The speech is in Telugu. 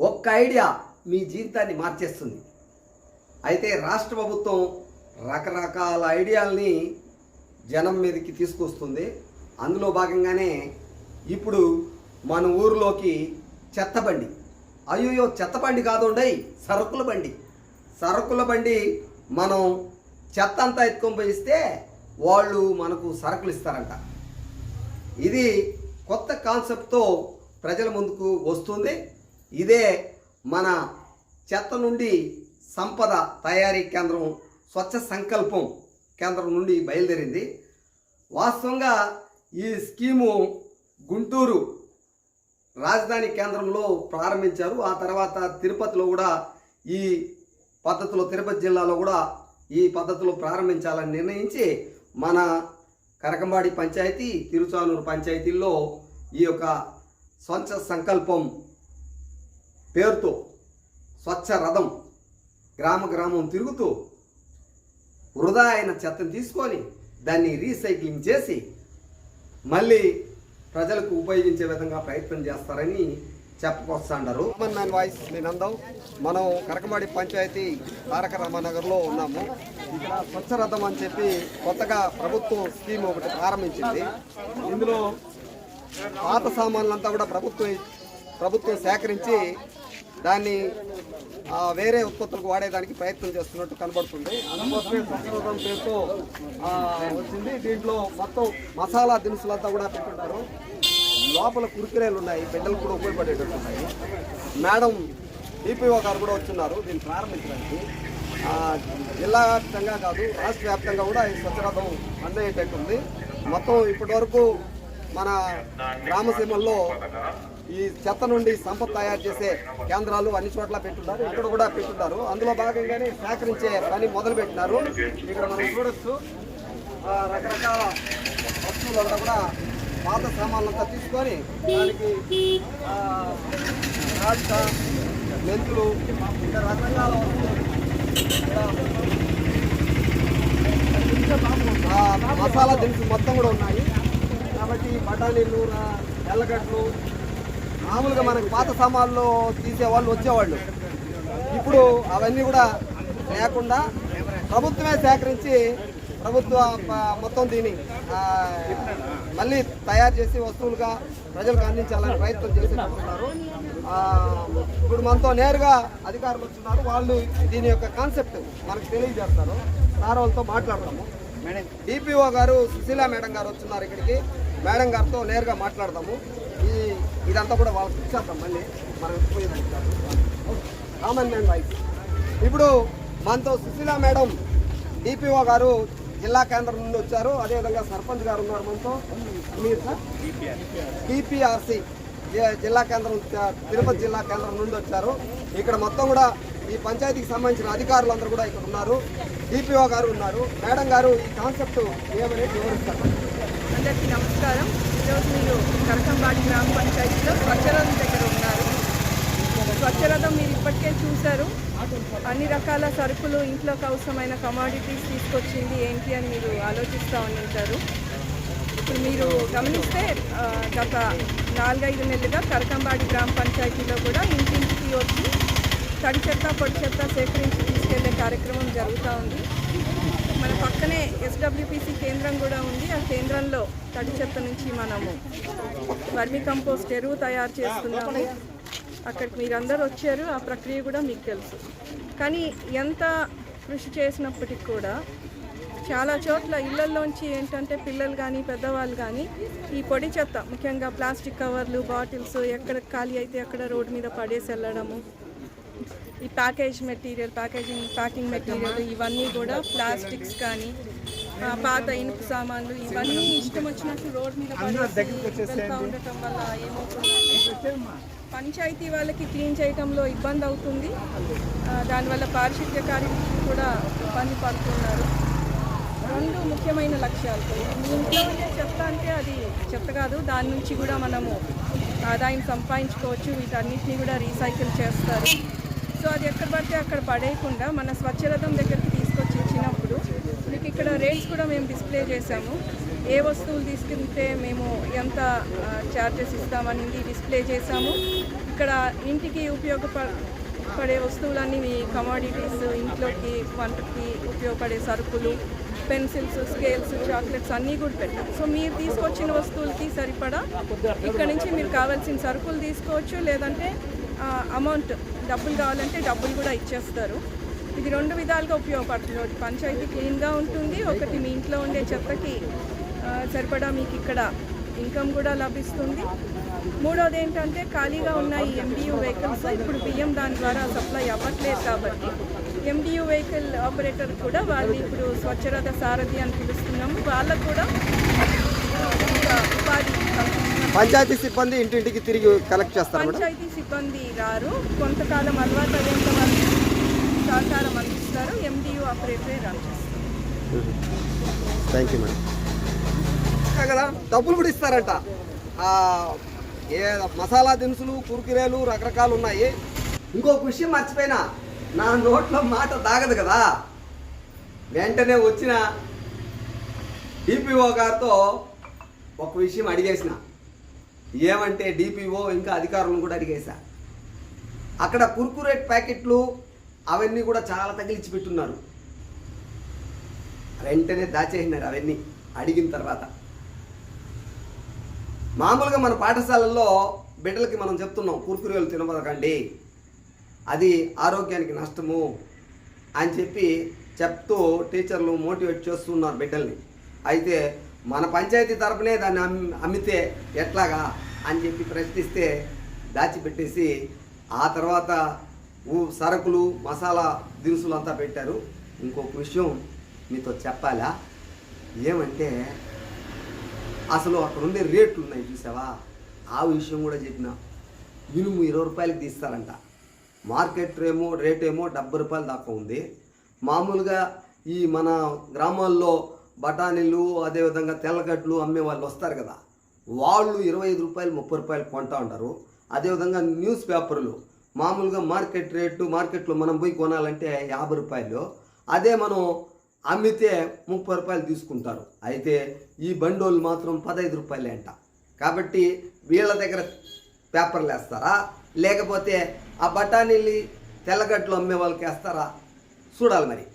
ఒక్క ఐడియా మీ జీవితాన్ని మార్చేస్తుంది. అయితే రాష్ట్ర ప్రభుత్వం రకరకాల ఐడియాల్ని జనం మీదకి తీసుకొస్తుంది. అందులో భాగంగానే ఇప్పుడు మన ఊరిలోకి చెత్త బండి. అయ్యో చెత్త బండి కాదుండయి సరుకుల బండి. సరుకుల బండి మనం చెత్త అంతా ఎత్తుకొని పోయిస్తే వాళ్ళు మనకు సరుకులు ఇస్తారంట. ఇది కొత్త కాన్సెప్ట్తో ప్రజల ముందుకు వస్తుంది. ఇదే మన చెత్త నుండి సంపద తయారీ కేంద్రం స్వచ్ఛ సంకల్పం కేంద్రం నుండి బయలుదేరింది. వాస్తవంగా ఈ స్కీము గుంటూరు రాజధాని కేంద్రంలో ప్రారంభించారు. ఆ తర్వాత తిరుపతిలో కూడా ఈ పద్ధతిలో తిరుపతి జిల్లాలో కూడా ఈ పద్ధతిలో ప్రారంభించాలని నిర్ణయించి మన కరకంబాడి పంచాయతీ తిరుచానూరు పంచాయతీల్లో ఈ యొక్క స్వచ్ఛ సంకల్పం పేరుతో స్వచ్ఛ రథం గ్రామ గ్రామం తిరుగుతూ వృధా అయిన చెత్తను తీసుకొని దాన్ని రీసైక్లింగ్ చేసి మళ్ళీ ప్రజలకు ఉపయోగించే విధంగా ప్రయత్నం చేస్తారని చెప్పుకొస్తాండారు. కామన్ మ్యాన్ వాయిస్ నేను మనం కరకమాడి పంచాయతీ తారక రామానగర్లో ఉన్నాము. ఇక్కడ స్వచ్ఛ రథం అని చెప్పి కొత్తగా ప్రభుత్వం స్కీమ్ ఒకటి ప్రారంభించింది. ఇందులో పాత సామాన్లంతా కూడా ప్రభుత్వం ప్రభుత్వం సేకరించి దాన్ని వేరే ఉత్పత్తులకు వాడేదానికి ప్రయత్నం చేస్తున్నట్టు కనబడుతుంది. అందుకోసమే స్వచ్ఛరథం పేరుతో వచ్చింది. దీంట్లో మొత్తం మసాలా దినుసులంతా కూడా పెట్టున్నారు లోపల కురికిరేలు ఉన్నాయి. బిడ్డలు కూడా ఉపయోగపడేటట్టు ఉన్నాయి. మేడం డిపిఓ గారు కూడా వచ్చున్నారు. దీన్ని ప్రారంభించడానికి. జిల్లా వ్యాప్తంగా కాదు రాష్ట్ర వ్యాప్తంగా కూడా ఈ స్వచ్ఛరథం అందయ్యేటట్టుంది మొత్తం ఇప్పటి వరకు మన గ్రామసీమల్లో ఈ చెత్త నుండి సంపద తయారు చేసే కేంద్రాలు అన్ని చోట్ల పెట్టున్నారు ఇక్కడ కూడా పెట్టున్నారు. అందులో భాగంగానే సేకరించే పని మొదలు పెట్టినారు ఇక్కడ మనం చూడొచ్చు. ఆ, రకరకాల వస్తువులంతా కూడా పాత సామాన్లంతా తీసుకొని దానికి ఆ, రాష్ట్ర మెంతులు ఇంకా రకరకాల మసాలా దినుసులు మొత్తం కూడా ఉన్నాయి. కాబట్టి బఠానీలు ఎల్లగడ్డలు మామూలుగా మనకి పాత సామాన్లు తీసేవాళ్ళు వచ్చేవాళ్ళు. ఇప్పుడు అవన్నీ కూడా లేకుండా ప్రభుత్వమే సేకరించి ప్రభుత్వ మొత్తం దీన్ని మళ్ళీ తయారు చేసి వస్తువులుగా ప్రజలకు అందించాలని ప్రయత్నం చేస్తున్నారు ఇప్పుడు మనతో నేరుగా అధికారులు వచ్చినారు వాళ్ళు దీని యొక్క కాన్సెప్ట్ మనకు తెలియజేస్తారు. సార్ వాళ్ళతో మాట్లాడతాము డిపిఓ గారు సుశీల మేడం గారు వచ్చినారు ఇక్కడికి. మేడం గారితో నేరుగా మాట్లాడదాము. ఈ ఇదంతా కూడా వాళ్ళకి ఇచ్చేద్దాం మళ్ళీ మనం పోయేది కామన్ మ్యాన్ వాయిస్ ఇప్పుడు మనతో సుశీల మేడం డిపిఓ గారు జిల్లా కేంద్రం నుండి వచ్చారు. అదేవిధంగా సర్పంచ్ గారు ఉన్నారు మనతో. మీరు సార్ జిల్లా కేంద్రం తిరుపతి జిల్లా కేంద్రం నుండి వచ్చారు. ఇక్కడ మొత్తం కూడా ఈ పంచాయతీకి సంబంధించిన అధికారులందరూ కూడా ఇక్కడ ఉన్నారు. డిపిఓ గారు ఉన్నారు. మేడం గారు ఈ కాన్సెప్ట్ ఏమనేది వివరిస్తారు? అందరికీ నమస్కారం. ఈరోజు మీరు కరకంబాడి గ్రామ పంచాయతీలో స్వచ్ఛరథం దగ్గర ఉన్నారు. స్వచ్ఛరథం మీరు ఇప్పటికే చూశారు. అన్ని రకాల సరుకులు ఇంట్లోకి అవసరమైన కమాడిటీస్ తీసుకొచ్చింది ఏంటి అని మీరు ఆలోచిస్తూ ఉంటారు. ఇప్పుడు మీరు గమనిస్తే గత నాలుగైదు నెలలుగా కరకంబాడి గ్రామ పంచాయతీలో కూడా ఇంటింటికి వచ్చి తడి చెత్త పొడి చెత్త సేకరించి తీసుకెళ్ళే కార్యక్రమం జరుగుతూ ఉంది. మన పక్కనే ఎస్డబ్ల్యూపీసీ కేంద్రం కూడా ఉంది. ఆ కేంద్రంలో తడి చెత్త నుంచి మనము వర్మి కంపోస్ట్ ఎరువు తయారు చేస్తున్నాము. అక్కడికి మీరందరూ వచ్చారు. ఆ ప్రక్రియ కూడా మీకు తెలుసు. కానీ ఎంత కృషి చేసినప్పటికి కూడా చాలా చోట్ల ఇళ్ళల్లోంచి ఏంటంటే పిల్లలు కానీ పెద్దవాళ్ళు కానీ ఈ పొడి చెత్త ముఖ్యంగా ప్లాస్టిక్ కవర్లు బాటిల్స్ ఎక్కడ ఖాళీ అయితే అక్కడ రోడ్డు మీద పడేసి వెళ్ళడము ఈ package material packaging packing material ఇవన్నీ కూడా ప్లాస్టిక్స్ కానీ పాత ఇనుపు సామాన్లు ఇవన్నీ ఇష్టం వచ్చినట్టు రోడ్ మీద వెళ్తా ఉండటం వల్ల ఏమవుతుందంటే పంచాయతీ వాళ్ళకి క్లీన్ చేయడంలో ఇబ్బంది అవుతుంది. దానివల్ల పారిశుద్ధ్య కార్మికులు కూడా ఇబ్బంది పడుతున్నారు. రెండు ముఖ్యమైన లక్ష్యాలు. మీ ఇంట్లో ఉండే చెత్త అంటే అది చెత్త కాదు దాని నుంచి కూడా మనము ఆదాయం సంపాదించుకోవచ్చు. వీటన్నిటిని కూడా రీసైకిల్ చేస్తారు. సో అది ఎక్కడ పడితే అక్కడ పడేయకుండా మన స్వచ్ఛరథం దగ్గరికి తీసుకొచ్చి ఇచ్చినప్పుడు మీకు ఇక్కడ రేట్స్ కూడా మేము డిస్ప్లే చేసాము ఏ వస్తువులు తీసుకుంటే మేము ఎంత ఛార్జెస్ ఇస్తామనేది డిస్ప్లే చేసాము ఇక్కడ ఇంటికి ఉపయోగప పడే వస్తువులన్నీ మీ కమాడిటీస్ ఇంట్లోకి వంటకి ఉపయోగపడే సరుకులు పెన్సిల్స్ స్కేల్స్ చాక్లెట్స్ అన్నీ కూడా పెట్టాం. సో మీరు తీసుకొచ్చిన వస్తువులకి సరిపడా ఇక్కడ నుంచి మీరు కావాల్సిన సరుకులు తీసుకోవచ్చు లేదంటే అమౌంట్ డబ్బులు కావాలంటే డబ్బులు కూడా ఇచ్చేస్తారు. ఇది రెండు విధాలుగా ఉపయోగపడుతుంది. ఒకటి పంచాయతీ క్లీన్గా ఉంటుంది ఒకటి మీ ఇంట్లో ఉండే చెత్తకి సరిపడా మీకు ఇక్కడ ఇన్కమ్ కూడా లభిస్తుంది. మూడోది ఏంటంటే ఖాళీగా ఉన్న ఈ ఎండియూ వెహికల్స్ ఇప్పుడు బియ్యం దాని ద్వారా సప్లై అవ్వట్లేదు కాబట్టి ఎండియూ వెహికల్ ఆపరేటర్ కూడా వాళ్ళు ఇప్పుడు స్వచ్ఛరథ సారథి అని పిలుస్తున్నాము. వాళ్ళకు కూడా ఉపాధి పంచాయతీ సిబ్బంది ఇంటింటికి తిరిగి కలెక్ట్ చేస్తారు పంచాయతీ సిబ్బంది రారు. కొంతకాలం అలవాటు అయ్యేంత వరకు సహకారం అందిస్తారు. ఎండియూ ఆపరేటరే రన్ చేస్తారు. Thank you madam. కదా. డబ్బులు కూడా ఇస్తారంట. ఏ మసాలా దినుసులు కురుకురేలు రకరకాలు ఉన్నాయి. ఇంకొక విషయం మర్చిపోయినా నా నోట్లో మాట దాగదు కదా. వెంటనే వచ్చిన డిపిఓ గారితో ఒక విషయం అడిగేసిన. ఏమంటే డిపిఓ ఇంకా అధికారులను కూడా అడిగేశా. అక్కడ కుర్కురేట్ ప్యాకెట్లు అవన్నీ కూడా చాలా తగిలించి పెట్టున్నారు. వెంటనే దాచేసినారు అవన్నీ అడిగిన తర్వాత. మామూలుగా మన పాఠశాలల్లో బిడ్డలకి మనం చెప్తున్నాం కుర్కురేలు తినబడకండి అది ఆరోగ్యానికి నష్టము అని చెప్పి చెప్తూ టీచర్లు మోటివేట్ చేస్తున్నారు బిడ్డల్ని. అయితే మన పంచాయతీ తరపునే దాన్ని అమ్మి అమ్మితే ఎట్లాగా అని చెప్పి ప్రశ్నిస్తే దాచిపెట్టేసి ఆ తర్వాత ఊ- సరుకులు మసాలా దినుసులు అంతా పెట్టారు. ఇంకొక విషయం మీతో చెప్పాలా? ఏమంటే అసలు అక్కడ ఉండే రేట్లు ఉన్నాయి చూసావా? ఆ విషయం కూడా చెప్పిన. ఇనుము ఇరవై రూపాయలకి తీస్తారంట. మార్కెట్ ఏమో రేట్ ఏమో డెబ్బై రూపాయలు దాకా ఉంది. మామూలుగా ఈ మన గ్రామాల్లో బఠానీలు అదేవిధంగా తెల్లగడ్లు అమ్మే వాళ్ళు వస్తారు కదా. వాళ్ళు ఇరవై ఐదు రూపాయలు ముప్పై రూపాయలు కొంటా ఉంటారు. అదేవిధంగా న్యూస్ పేపర్లు మామూలుగా మార్కెట్ రేటు మార్కెట్లో మనం పోయి కొనాలంటే యాభై రూపాయలు. అదే మనం అమ్మితే ముప్పై రూపాయలు తీసుకుంటారు. అయితే ఈ బండోళ్ళు మాత్రం పదహైదు రూపాయలే అంట. కాబట్టి వీళ్ళ దగ్గర పేపర్లు వేస్తారా? లేకపోతే ఆ బఠానీలు తెల్లగట్లు అమ్మే వాళ్ళకి వేస్తారా? చూడాలి మరి.